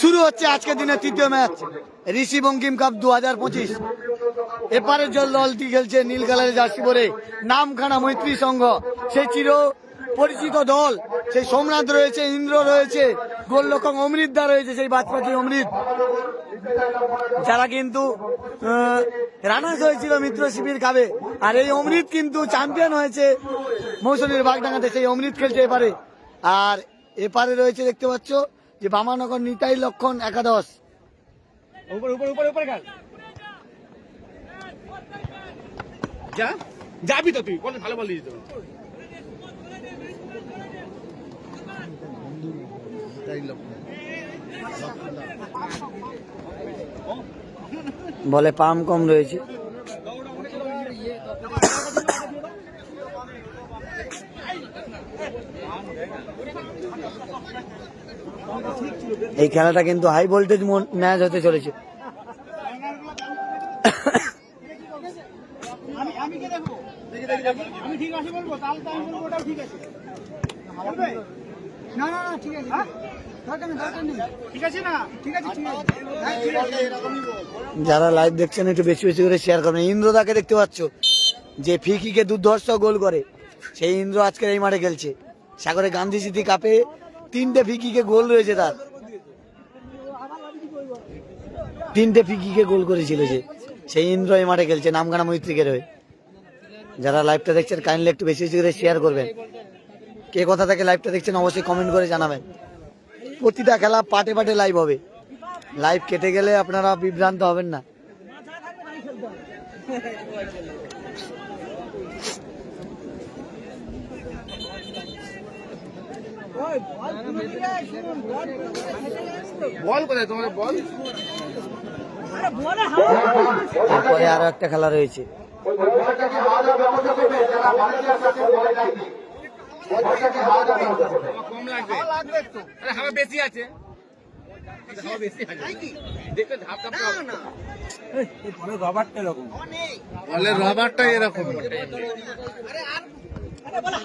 শুরু হচ্ছে আজকের দিনে তৃতীয় ম্যাচ। ঋষি বঙ্কিম কাপ দু হাজার পঁচিশ। এপারের জল দলটি খেলছে নীল কালারের জার্সি পরে। নামখানা মৈত্রী সংঘ। সে চির পরিচিত দল, সেই সোমনাথ রয়েছে, ইন্দ্র রয়েছে, গোলরক্ষক অমৃত দা রয়েছে, সেই বাজপাতি অমৃত। যারা কিন্তু রানার্স হয়েছিল মিত্র শিবির খাবে আর এই অমৃত কিন্তু চ্যাম্পিয়ন হয়েছে মৌসুমীর বাগডাঙ্গাতে, সেই অমৃত খেলছে এপারে। আর এপারে রয়েছে দেখতে পাচ্ছ যে বামানগর নিতাই লক্ষণ একাদশ। যাবি তো তুই ভালো বল দিস তো বলে পাম কম রয়েছে। এই খেলাটা কিন্তু হাই ভোল্টেজ ম্যাচ হতে চলেছে আমি আমি কে দেখব আমি ঠিক আছে বলব তাহলে তো আমি বলব ওটাও ঠিক আছে বলবে? না না না ঠিক আছে দরকার নেই দরকার নেই ঠিক আছে না ঠিক আছে ঠিক আছে হ্যাঁ, ঠিক আছে এরকমই বল। যারা লাইভ দেখছেন, একটু বেশি বেশি করে শেয়ার করবেন। ইন্দ্রদাকে দেখতে পাচ্ছ, যে ফিকিকে দুর্ধর্ষ গোল করে। সেই ইন্দ্র আজকের এই মাঠে খেলছে। সাগরে গান্ধী স্মৃতি কাপে তিনটে ফিকিকে গোল রয়েছে তার। তিনটে ফিকিকে গোল করেছিল যে সেই ইন্দ্র এই মাঠে খেলছে নামখানা মৈত্রীকের হয়ে। যারা লাইভটা দেখছেন কাইন্ডলি একটু বেশি বেশি করে শেয়ার করবেন। কে কথা থেকে লাইভটা দেখছেন, অবশ্যই কমেন্ট করে জানাবেন। প্রতিটা খেলা পাটে পাটে লাইভ হবে। লাইভ কেটে গেলে আপনারা বিভ্রান্ত হবেন না। তারপরে আরও একটা খেলা রয়েছে। কম লাগবে হাওয়া বেশি আছে হাওয়া বেশি আছে দেখতে ধাপ ধাপ বলের রবারটা এরকম।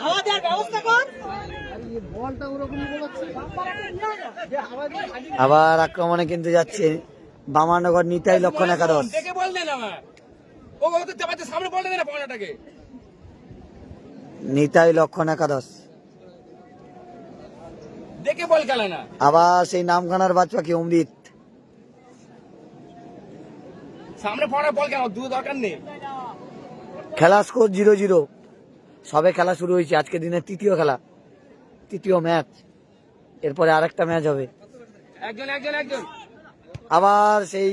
হাওয়া দেওয়ার ব্যবস্থা কর আবার আক্রমণে কিন্তু যাচ্ছে বামানগর নিতাই লক্ষণ একাদশ। দেখে বল আমার। ও তো সামনে না নিতাই লক্ষণ একাদশ। দেখে বল খেলে না আবার সেই নামখানার বাচ্চাকে অমৃত? সামনে বল কেন দু দরকার নেই। খেলা স্কোর জিরো জিরো সবে খেলা শুরু হয়েছে আজকে দিনের তৃতীয় খেলা। তৃতীয় ম্যাচ এরপরে আরেকটা ম্যাচ হবে। একজন একজন একজন। আবার সেই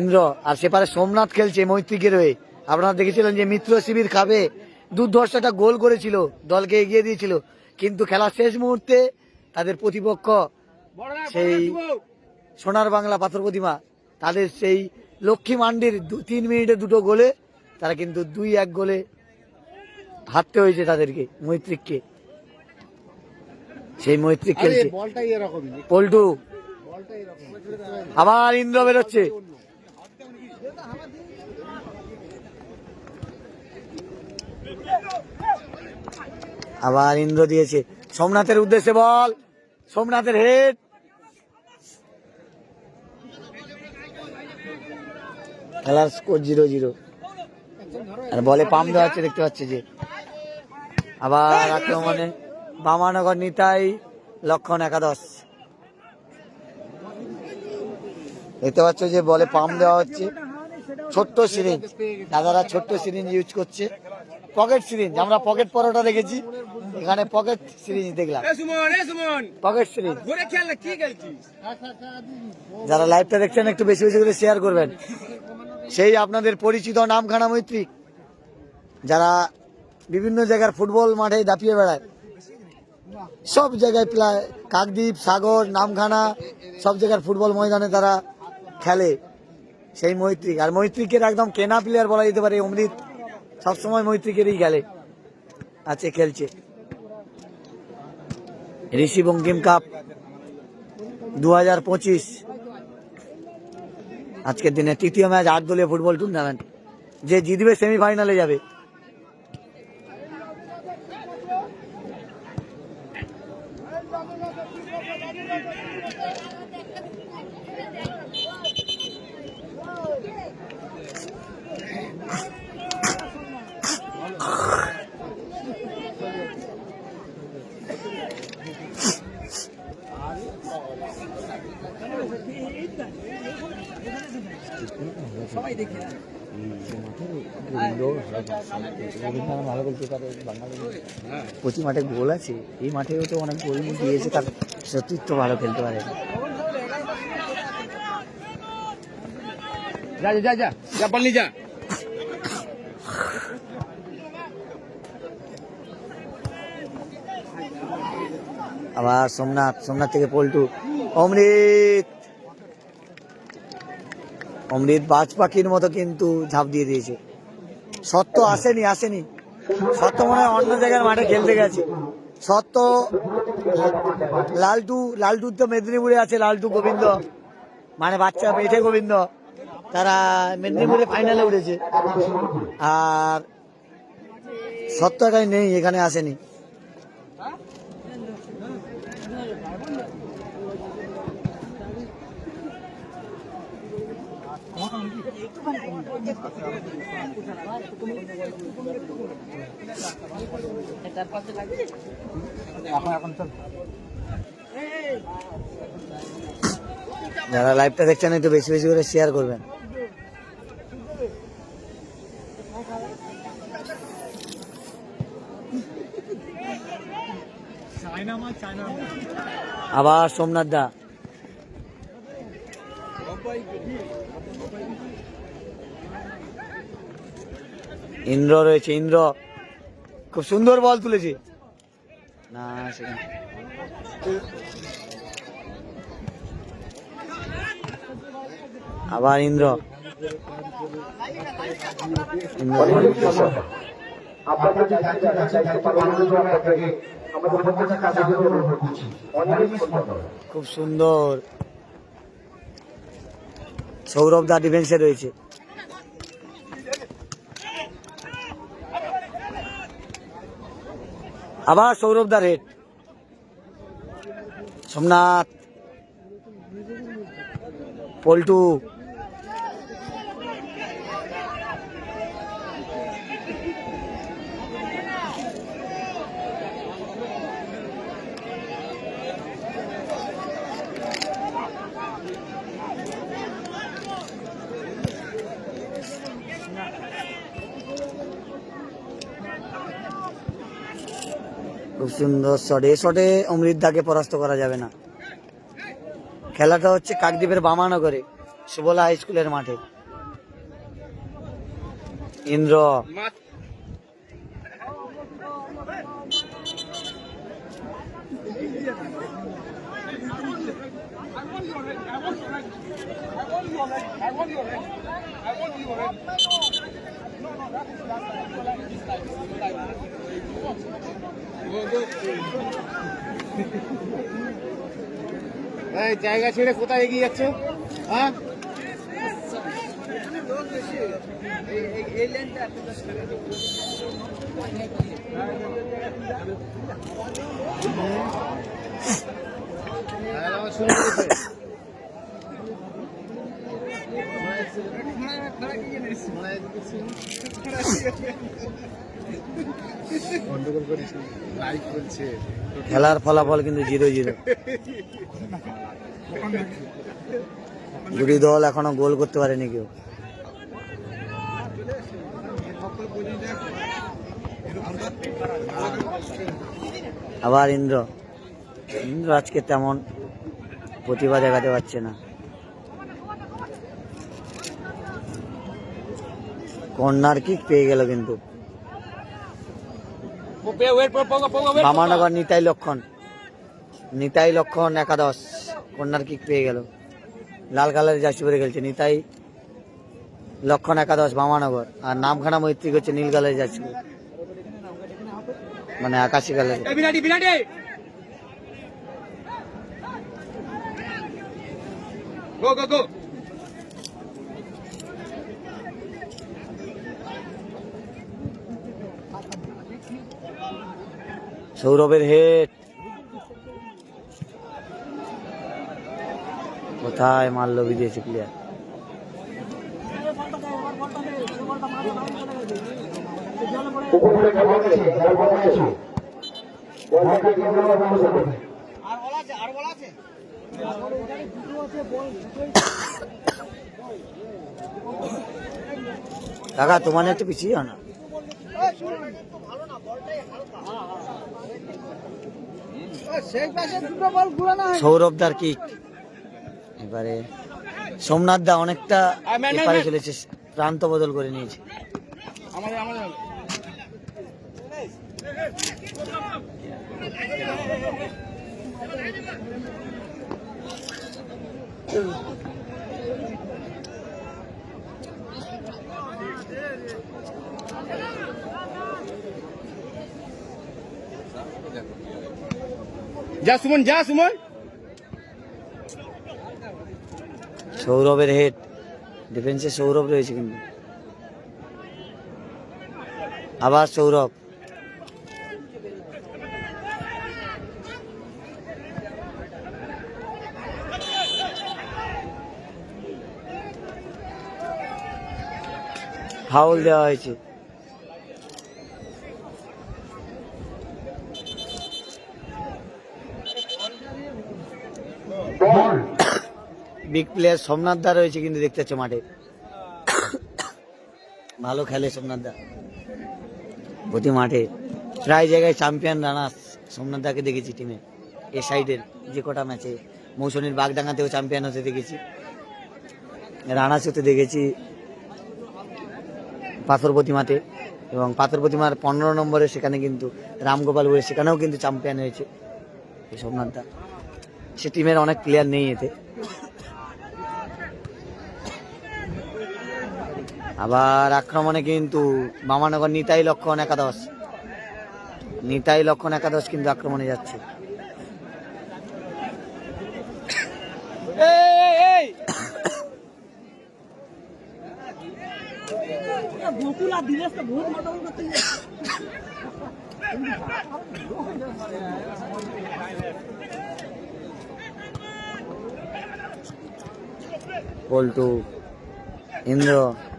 ইন্দ্র আর সেপারে সোমনাথ খেলছে মৈত্রীকে হয়ে আপনারা দেখেছিলেন যে মিত্র শিবির খাবে। দুর্ধর্ষটা গোল করেছিল দলকে এগিয়ে দিয়েছিল। কিন্তু খেলার শেষ মুহূর্তে তাদের প্রতিপক্ষ সেই সোনার বাংলা পাথর প্রতিমা তাদের সেই লক্ষ্মী মান্ডির দু- তিন মিনিটে দুটো গোলে তারা কিন্তু দুই এক গোলে হারতে হয়েছে তাদেরকে মৈত্রিককে। সেই মৈত্রিক খেলছে। পল্টু। আবার ইন্দ্র বেরোচ্ছে। আবার ইন্দ্র দিয়েছে। সোমনাথের উদ্দেশ্যে বল। সোমনাথের হেড খেলার স্কোর জিরো জিরো আর বলে পাম দেওয়া হচ্ছে, দেখতে পাচ্ছে যে। আবার আক্রমণে বামানগর নিতাই, লক্ষণ একাদশ। দেখতে পাচ্ছ যে বলে পাম দেওয়া হচ্ছে। ছোট্ট সিরিঞ্জ। দাদারা ছোট্ট সিরিঞ্জ ইউজ করছে। পকেট সিরিঞ্জ আমরা পকেট পরোটা দেখেছি। এখানে পকেট সিরিঞ্জ দেখলাম। পকেট সিরিঞ্জ যারা লাইভটা দেখছেন একটু বেশি বেশি করে শেয়ার করবেন। সেই আপনাদের পরিচিত নামখানা মৈত্রী যারা বিভিন্ন জায়গার ফুটবল মাঠে দাপিয়ে বেড়ায়। সব জায়গায় প্রায় কাকদ্বীপ সাগর নামখানা সব জায়গার ফুটবল ময়দানে তারা খেলে। সেই মৈত্রিক আর মৈত্রিকের একদম কেনা প্লেয়ার বলা যেতে পারে অমৃত। সবসময় মৈত্রীকেরই গেলে আছে, খেলছে। ঋষি বঙ্কিম কাপ দু হাজার পঁচিশ। আজকের দিনে তৃতীয় ম্যাচ আট দলীয় ফুটবল টুর্নামেন্ট যে জিতবে সেমিফাইনালে যাবে। প্রতি মাঠে গোল আছে এই মাঠেও তো অনেক গোল দিয়েছে তার সতীর্থ ভালো খেলতে পারে। যা যা, যা যা পারলি যা। আবার সোমনাথ সোমনাথ থেকে পল্টু। অমৃত! অমৃত বাজ পাখির মতো কিন্তু ঝাঁপ দিয়ে দিয়েছে। সত্য আসেনি আসেনি। সত্য মনে হয় অন্য জায়গার মাঠে খেলতে গেছে। সত্য, লালটু লালটুর তো মেদিনীপুরে আছে, লালটু, গোবিন্দ। মানে বাচ্চা মেঠে গোবিন্দ। তারা মেদিনীপুরে ফাইনালে উঠেছে। আর সত্য এখানে নেই যারা লাইভটা দেখছেন একটু বেশি বেশি করে শেয়ার করবেন। আবার সোমনাথ দা। ইন্দ্র রয়েছে, ইন্দ্র। খুব সুন্দর বল তুলেছে। না আবার ইন্দ্র। খুব সুন্দর। সৌরভ দা ডিফেন্সে রয়েছে। আবার সৌরভ দা রেড। সোমনাথ। পল্টু। সুন্দর শট এ শটে অমৃতদাকে পরাস্ত করা যাবে না। খেলাটা হচ্ছে কাকদ্বীপের বামানগরে, সুবলা হাই স্কুলের মাঠে। ইন্দ্র। জায়গা ছেড়ে কোথায় এগিয়ে যাচ্ছ হ্যাঁ করেছে গন্ডগোল করছে খেলার ফলাফল কিন্তু জিরো জিরো। দুটি দল এখনও গোল করতে পারেনি কেউ। আবার ইন্দ্র। ইন্দ্র আজকে তেমন প্রতিভা দেখাতে পারছে না। কর্নার কিক পেয়ে গেল কিন্তু। বামানগর নিতাই লক্ষণ। নিতাই লক্ষণ একাদশ। কন্যার কিক পেয়ে গেল। লাল কালারের জার্সি পরে খেলছে। নিতাই লক্ষণ একাদশ বামানগর আর নামখানা মৈত্রিক হচ্ছে নীল কালারের জার্সি মানে আকাশি কালারের। এই বিনাটি বিনাটি! সৌরভের হেড কোথায় মারলো বিদেশি প্লেয়ার কাকা তোমার একটু পিছিয়ে না সেই পাশে দুটো বল ঘুরানো হয় সৌরভদার কিক এবারে সোমনাথ দা অনেকটা এপারে। চলেছে প্রান্ত বদল করে নিয়েছে আমাদের হবে। যা সুমন যা সুমন। সৌরভের হেড ডিফেন্সে সৌরভ রয়েছে কিন্তু। আবার সৌরভ। ফাউল দেওয়া হয়েছে। বিগ প্লেয়ার সোমনাথ দা রয়েছে কিন্তু দেখতে পাচ্ছ মাঠে। ভালো খেলে সোমনাথ দা প্রতি মাঠে প্রায় জায়গায় চ্যাম্পিয়ন রানার্স সোমনাথ দাকে দেখেছি টিমে এ। সাইডের যে কটা ম্যাচে মৌসুমীর বাগডাঙ্গাতেও চ্যাম্পিয়ন হতে দেখেছি। রানার্স হতে দেখেছি পাথর প্রতিমাতে এবং পাথর প্রতিমার পনেরো নম্বরে সেখানে কিন্তু রামগোপাল বলে সেখানেও কিন্তু চ্যাম্পিয়ন হয়েছে সোমনাথ দা সে টিমের অনেক প্লেয়ার নেই এতে। আবার আক্রমণে কিন্তু মামানগর নিতাই লক্ষণ একাদশ। নিতাই লক্ষণ একাদশ কিন্তু আক্রমণে যাচ্ছে। পল্টু আর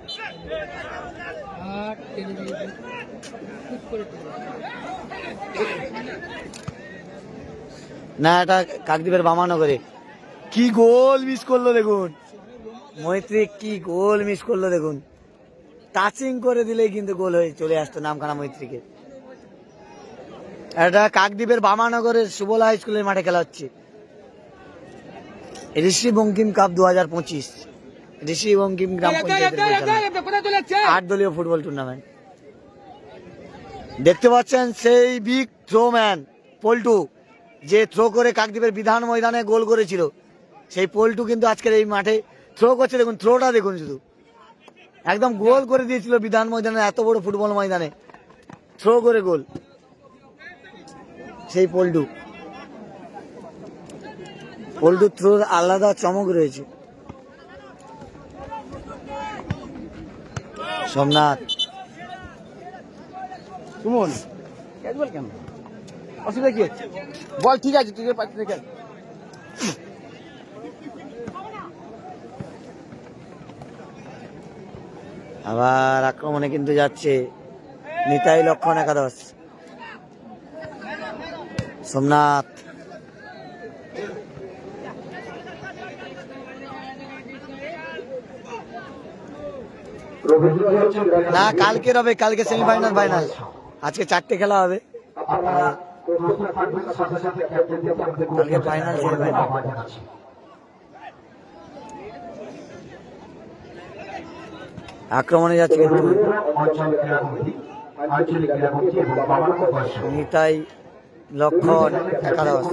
না, এটা কাকদ্বীপের বামানগরে। কি গোল মিস করল দেখুন। মৈত্রী, কি গোল মিস করল দেখুন। টাচিং করে দিলেই কিন্তু গোল হয়ে চলে আসতো নামখানা মৈত্রীকে। এটা কাকদ্বীপের বামানগরের সুবলা হাই স্কুলের মাঠে খেলা হচ্ছে। ঋষি বঙ্কিম কাপ দু হাজার পঁচিশ। ঋষি বঙ্কিম গ্রাম পঞ্চায়েতের আট দলীয় ফুটবল টুর্নামেন্ট দেখতে পাচ্ছেন সেই বিগ থ্রো ম্যান পল্টু যে থ্রো করে কাকদ্বীপের বিধান ময়দানে গোল করেছিল। সেই পল্টু কিন্তু আজকের এই মাঠে থ্রো করছে। দেখুন থ্রোটা দেখুন শুধু। একদম গোল করে দিয়েছিল বিধান ময়দানে এত বড় ফুটবল ময়দানে। থ্রো করে গোল। সেই পল্টু। পল্টু থ্রোর আলাদা চমক রয়েছে। সোমনাথ। সুমন ক্যাচ বল কেন? অসুবিধা কি? হচ্ছে বল ঠিক আছে তুই না কেন আবার আক্রমণে কিন্তু যাচ্ছে নিতাই লক্ষণ একাদশ। সোমনাথ। না কালকের হবে কালকে সেমিফাইনাল ফাইনাল আজকে চারটে খেলা হবে। কালকে final, semi-final। আক্রমণে যাচ্ছে নিতাই লক্ষণ একাদশ।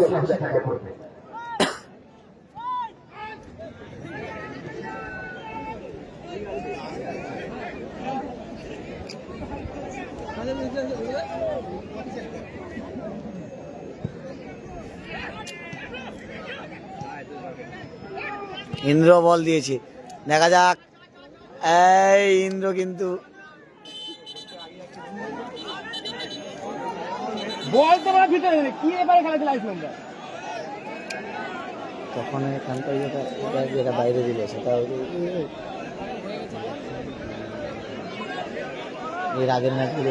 ইন্দ্র বল দিয়েছে দেখা যাক এই ইন্দ্র কিন্তু বল তো ভিতরে কি এবারে খেলা দিল আইসম্যানটা তখন যেটা যেটা বাইরে দিল সেটা এর আগের ম্যাচগুলো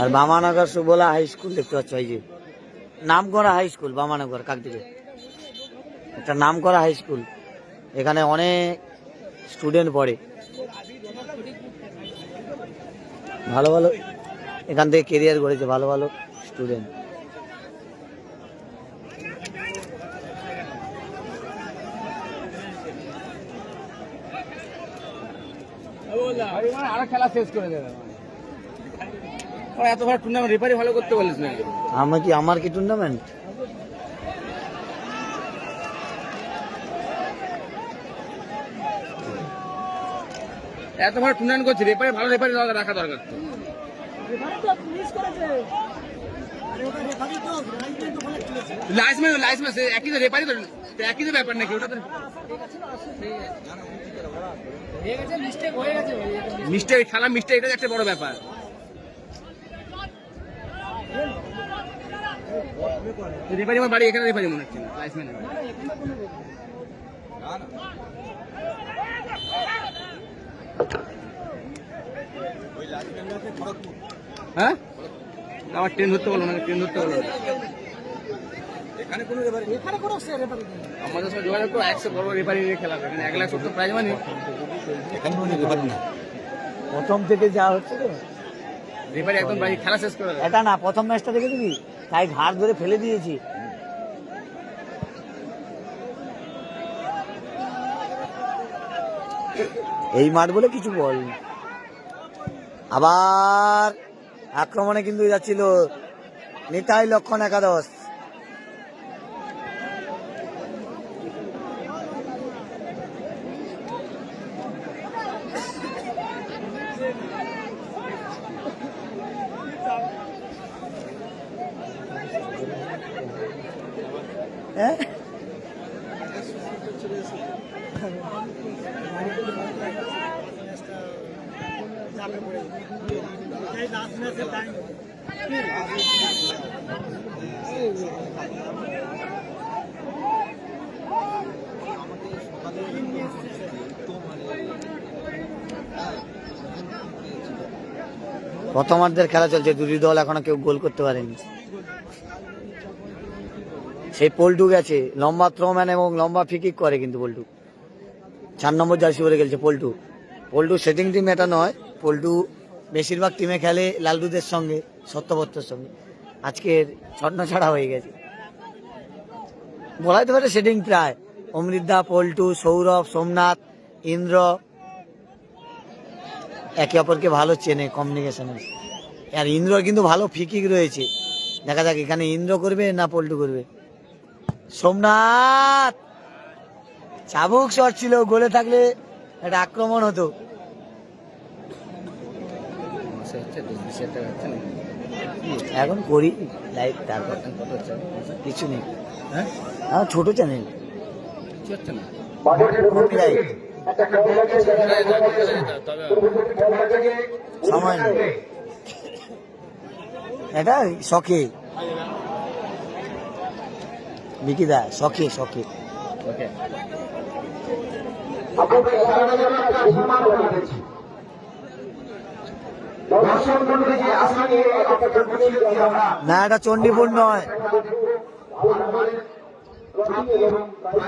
আর বামানগর সুবলা হাই স্কুল দেখতে পাচ্ছ এই যে। নাম করা হাই স্কুল বামানগর কাকদিকে একটা নাম করা হাই স্কুল। এখানে অনেক স্টুডেন্ট পড়ে। ভালো ভালো এখান থেকে কেরিয়ার গড়েছে ভালো ভালো স্টুডেন্ট। আরও খেলা শেষ করে দেবে। ওরা এত ভালো টুর্নামেন্ট রেফারি ভালো করতে বলিস না আমি কি আমার কি টুর্নামেন্ট এত ভালো টুর্নামেন্ট করছে রেফারি ভালো রেফারি রাখা দরকার তো। একই তো রেফারি তো একই তো ব্যাপার নাকি? ওটা তো মিস্টেক খেলা মিস্টেক এটা একটা বড় ব্যাপার। রেফারি আমার বাড়ি এখানে রেফারি মনে হচ্ছে লাইসম্যান হ্যাঁ? আমার ট্রেন ধরতে বলো না ট্রেন ধরতে বলো না। আমাদের সঙ্গে যোগাযোগ করো একশো বড় রেফারি নিয়ে খেলা হবে। এখানে এক লাখ সত্তর প্রাইজ মানে প্রথম থেকে যা হচ্ছে তো। একদম খেলা শেষ করে এটা না, প্রথম ম্যাচটা দেখে তাই ঘাড় ধরে ফেলে দিয়েছি। এই মাঠ বলে কিছু বল। আবার আক্রমণে কিন্তু যাচ্ছিল নিতাই লক্ষণ একাদশ। প্রথমার্ধের খেলা চলছে, দুটি দল এখনও কেউ গোল করতে পারেনি। সেই পল্টু গেছে, লম্বা থ্রোম্যান এবং লম্বা ফিকিক করে কিন্তু পল্টু। চার নম্বর জার্সি পরে গেছে পল্টু। পল্টু সেটিং টিম এটা নয়, পল্টু বেশিরভাগ টিমে খেলে লালটুদের সঙ্গে সত্যবত্তর সঙ্গে। আজকের ছন্ন ছাড়া হয়ে গেছে। বলা যেতে পারে সেটিং প্রায়। অমৃতদা পল্টু, সৌরভ, সোমনাথ, ইন্দ্র একে অপরকে ভালো চেনে কমিউনিকেশন আর ইন্দ্র কিন্তু ভালো ফিকিক রয়েছে। দেখা যাক এখানে ইন্দ্র করবে না পল্টু করবে। সোমনাথ! চাবুক শট ছিল গোলে থাকলে একটা আক্রমণ হতো। এখন করি লাইভ তারপর। কিছু নেই। হ্যাঁ? ছোট চ্যানেল কিছু হচ্ছে নেই। এটা শখে বিকিদা শখে শখে না এটা চণ্ডীপুর নয়।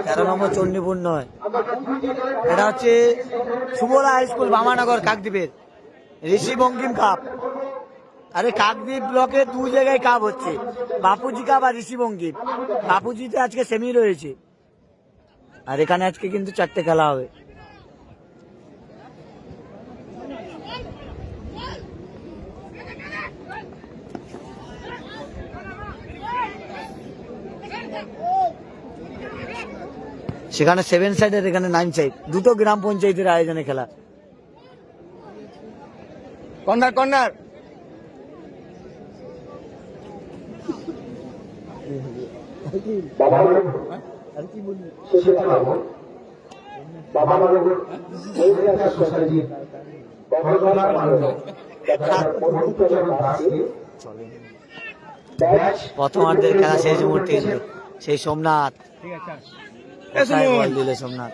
তেরো নম্বর চণ্ডীপুর নয়। এটা হচ্ছে সুবলা হাই স্কুল, বামানগর, কাকদ্বীপের। ঋষি বঙ্কিম কাপ। আরে কাকদ্বীপ ব্লকে দু জায়গায় কাপ হচ্ছে। বাপুজি কাপ আর ঋষি বঙ্কিম। বাপুজিতে আজকে সেমি রয়েছে। আর এখানে আজকে কিন্তু চারটে খেলা হবে। সেখানে সেভেন সাইডের এখানে নাইন সাইড দুটো গ্রাম পঞ্চায়েতের আয়োজনে খেলা। Corner corner. প্রথমার্ধের খেলা শেষ মুহূর্তে সেই সোমনাথ। দিলে সোমনাথ?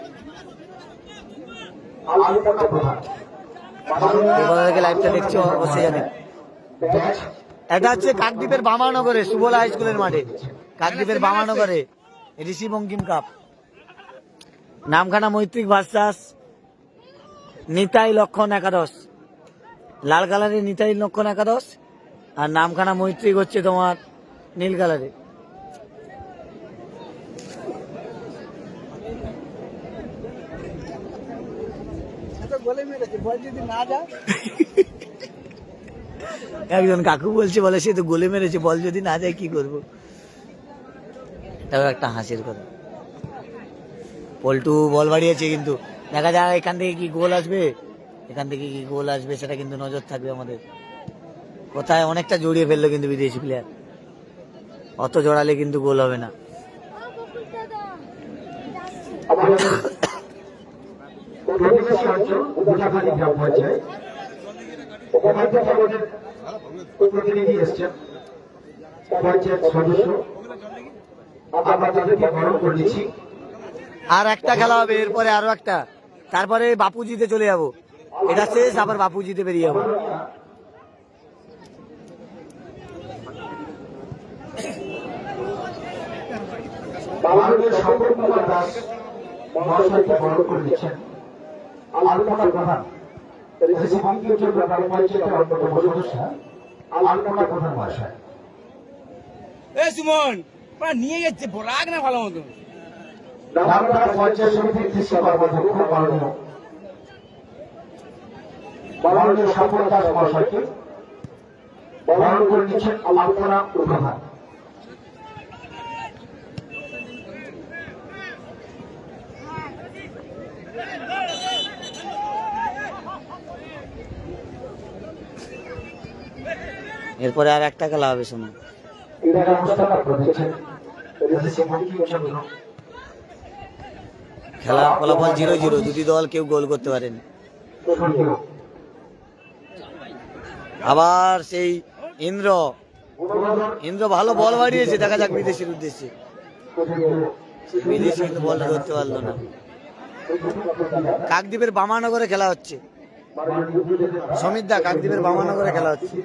লাইভটা দেখছ অবশ্যই জানে। এটা হচ্ছে কাকদ্বীপের বামানগরে সুবলা হাই স্কুলের মাঠে। কাকদ্বীপের বামানগরে ঋষি বঙ্কিম কাপ নামখানা মৈত্রিক ভার্সাস নিতাই লক্ষণ একাদশ। লাল কালারের নিতাই লক্ষণ একাদশ আর নামখানা মৈত্রিক হচ্ছে তোমার নীল কালারে বলে মেরেছে বল যদি না যায় একজন কাকু বলছে বলে সে তো গোলে মেরেছে বল যদি না যায় কি করব এটাও একটা হাসির কথা পল্টু বল বাড়িয়েছে কিন্তু দেখা যাক এখান থেকে কি গোল আসবে এখান থেকে কি গোল আসবে সেটা কিন্তু নজর থাকবে আমাদের কোথায় অনেকটা জড়িয়ে ফেলল কিন্তু বিদেশি প্লেয়ার অত জড়ালে কিন্তু গোল হবে না আমাদের প্রতিবেশী গ্রাম পঞ্চায়েত ওখান প্রতিনিধি এসছেন। পঞ্চায়েত সদস্য। আমরা তাদেরকে বরণ করে নিচ্ছি। আর একটা খেলা হবে এরপরে আরও একটা। তারপরে বাপুজিতে চলে যাব। এটা শেষ আবার বাপুজিতে বেরিয়ে যাব। বাংলাদেশের সম্পর্ক কুমার দাস মহাশয়কে বরণ করে নিচ্ছেন। আলপনা প্রধান ঋষি বঙ্কিমচন্দ্র গ্রাম অন্যতম সদস্য আলপনা প্রধান মহাশয় এ সুমন নিয়ে যাচ্ছে রাগ না ভালো মতো। নামপাড়া পঞ্চায়েত সমিতির কৃষি কর্মাধ্যক্ষ মাননীয়। মাননীয় সফল মহাশয়কে বরণ করে নিচ্ছেন আলপনা প্রধান এরপরে আর একটা খেলা হবে শোনো খেলা ফলাফল জিরো জিরো দুটি দল কেউ গোল করতে পারেনি। আবার সেই ইন্দ্র ইন্দ্র ভালো বল বাড়িয়েছে দেখা যাক বিদেশির উদ্দেশ্যে। বিদেশি কিন্তু বলটা ধরতে পারল না। কাকদ্বীপের বামানগরে খেলা হচ্ছে। সমিত দা, কাকদ্বীপের বামানগরে খেলা হচ্ছে।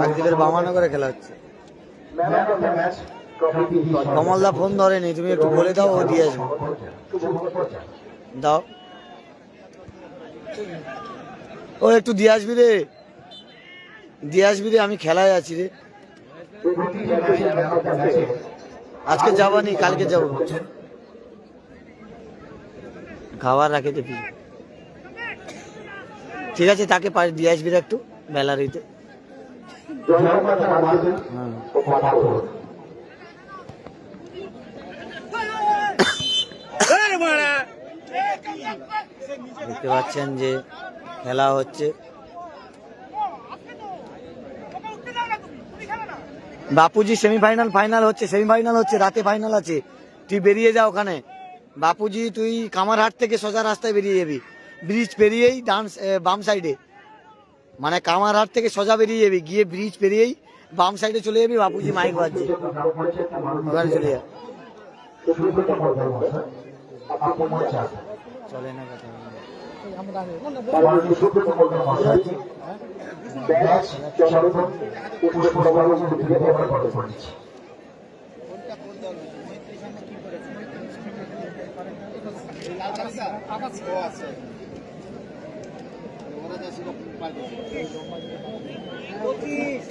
কাকদ্বীপের বামানগরে খেলা হচ্ছে। কমলদা ফোন ধরেনি, তুমি একটু বলে দাও, ও দিয়ে আসবে। দাও। ও একটু দিয়ে আসবি রে। দিয়ে আসবি রে, আমি খেলায় আছি রে। আজকে যাবানি কালকে যাব। খাবার রাখে দেখি। ঠিক আছে তাকে পাশ দিয়ে আসবি একটু বেলারিতে হ্যাঁ। দেখতে পাচ্ছেন যে খেলা হচ্ছে। বাপুজি সেমিফাইনাল ফাইনাল হচ্ছে সেমিফাইনাল হচ্ছে, রাতে ফাইনাল আছে। তুই বেরিয়ে যা ওখানে। বাপুজি, তুই কামারহাট থেকে সোজা রাস্তায় বেরিয়ে যাবি। ব্রিজ পেরিয়েই ডান বাম সাইডে মানে কামারহাট থেকে সোজা বেরিয়ে যাবি, গিয়ে ব্রিজ পেরিয়েই বাম সাইডে চলে যাবি, বাপুজি মাইক বাজছে। চলে যা। চলে না কথা। ব্যাচ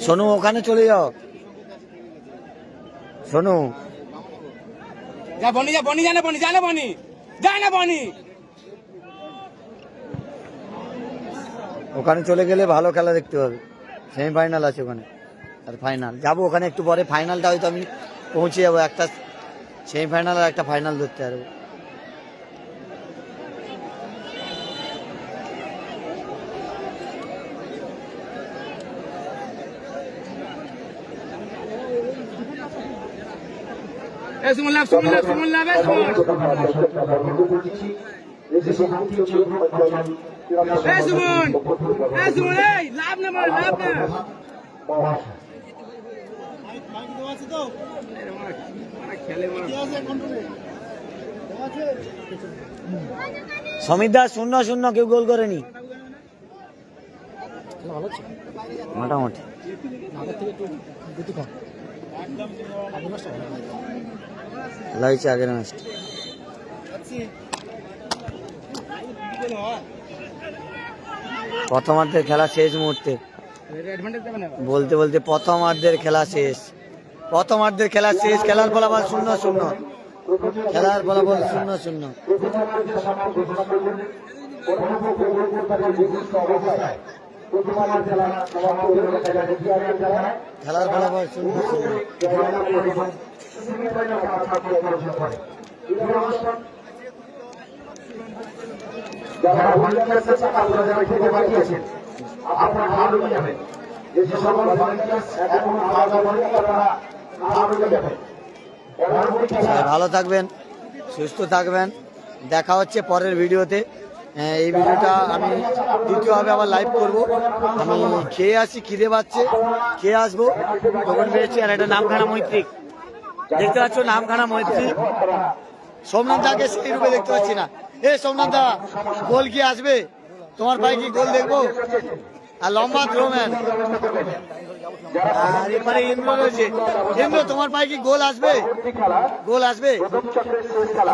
সোনু, ওখানে চলে যাও। সোনু। যা বনি যা বনি জানে বনি জানে বনি জানে বনি। ওখানে চলে গেলে ভালো খেলা দেখতে পাবে। সেমিফাইনাল আছে ওখানে, আর ফাইনাল যাব ওখানে একটু পরে ফাইনালটা হয়তো আমি পৌঁছে যাব একটা সেমিফাইনাল আর একটা ফাইনাল ধরতে পারব। সুমন লাভ সুমন লাভ সমীর দাস শূন্য শূন্য কেউ গোল করেনি। মোটামুটি। হয়েছে আগের ম্যাচটা প্রথমার্ধের খেলা শেষ মুহূর্তে। বলতে বলতে প্রথমার্ধের খেলা শেষ। প্রথমার্ধের খেলা শেষ, খেলার ফলাফল শূন্য শূন্য। খেলার ফলাফল শূন্য শূন্য। খেলার ফলাফল শূন্য শূন্য। যারা যারা খেতে ভালো যে যে সকল ভলেন্টিয়ার এখন আলাদা ভলেন্টিয়ার আপনারা ভালো ভালো থাকবেন সুস্থ থাকবেন। দেখা হচ্ছে পরের ভিডিওতে। এই ভিডিওটা আমি দ্বিতীয়ভাবে আবার লাইভ করব। আমি খেয়ে আসি খিদে পাচ্ছে খেয়ে আসব। তখন পেয়েছি আর একটা নামখানা মৈত্রিক দেখতে পাচ্ছ নামখানা মৈত্রিক সোমনাথ দাকে সেই রূপে দেখতে পাচ্ছি না। এ সোমনাথ দা গোল কি আসবে? তোমার ভাই কি গোল দেখব? আর লম্বা থ্রোম্যান আর এবারে ইন্দ্র রয়েছে। ইন্দ্র, তোমার পায়ে কি গোল আসবে? গোল আসবে?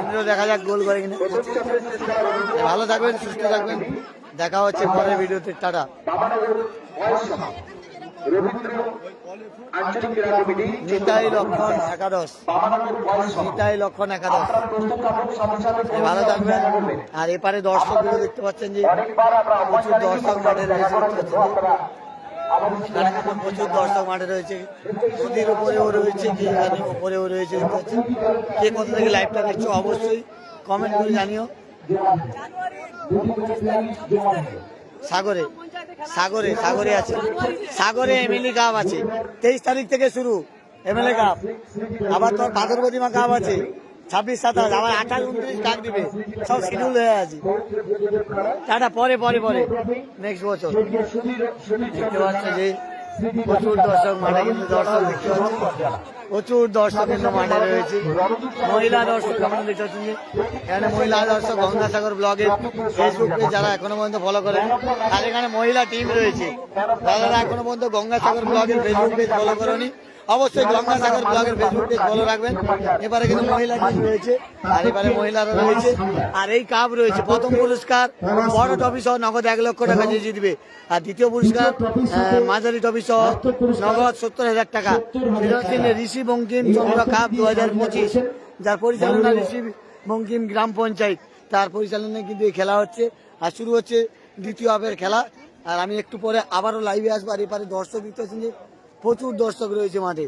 ইন্দ্র দেখা যাক গোল করে কিনা। ভালো থাকবেন, সুস্থ থাকবেন। দেখা হচ্ছে পরের ভিডিওতে। টাটা। নিতাই লক্ষণ একাদশ। নিতাই লক্ষণ একাদশ। ভালো থাকবেন। আর এপারে দর্শকগুলো দেখতে পাচ্ছেন যে প্রচুর দর্শক মাঠে রয়েছে। প্রচুর দর্শক মাঠে রয়েছে। নদীর উপরেও রয়েছে কি এখানে উপরেও রয়েছে দেখতে পাচ্ছেন। কে কোথা থেকে লাইভটা দেখছ অবশ্যই কমেন্ট করে জানিও। সাগরে সাগরে সাগরে আছে। সাগরে এমএলএ কাপ আছে। তেইশ তারিখ থেকে শুরু এমএলএ কাপ আবার তোর ভাদর প্রতিমা কাপ আছে। ছাব্বিশ, সাতাশ, আবার আঠাশ, উনত্রিশ কাক দিবে। সব শিডিউল হয়ে আছে। টাটা, পরে পরে পরে। নেক্সট বছর। দেখতে পাচ্ছ যে প্রচুর দর্শক মাঠে কিন্তু দর্শক দেখতে পাচ্ছি প্রচুর দর্শক কিন্তু মাঠে রয়েছে। মহিলা দর্শক আমরা দেখতে পাচ্ছেন যে এখানে মহিলা দর্শক গঙ্গাসাগর ব্লগে ফেসবুক পেজ যারা এখনও পর্যন্ত ফলো করেন আর এখানে মহিলা টিম রয়েছে। যারা এখনও পর্যন্ত গঙ্গাসাগর ব্লগের ফেসবুক পেজ ফলো করনি অবশ্যই গঙ্গাসাগর ব্লগের ফেসবুক পেজ ফলো রাখবেন। এবারে কিন্তু মহিলা টিম রয়েছে আর এবারে মহিলারা রয়েছে। আর এই কাপ রয়েছে প্রথম পুরস্কার বড় ট্রফি সহ নগদ এক লক্ষ টাকা যে জিতবে। আর দ্বিতীয় পুরস্কার মাঝারি ট্রফি সহ নগদ সত্তর হাজার টাকা। ঋষি বঙ্কিম চন্দ্র কাপ দু হাজার পঁচিশ। যার পরিচালনা ঋষি বঙ্কিম গ্রাম পঞ্চায়েত। তার পরিচালনায় কিন্তু এই খেলা হচ্ছে। আর শুরু হচ্ছে দ্বিতীয় হাফের খেলা। আর আমি একটু পরে আবারও লাইভে আসব। আর এপারে দর্শক দেখতে পাচ্ছেন যে প্রচুর দর্শক রয়েছে মাঠে।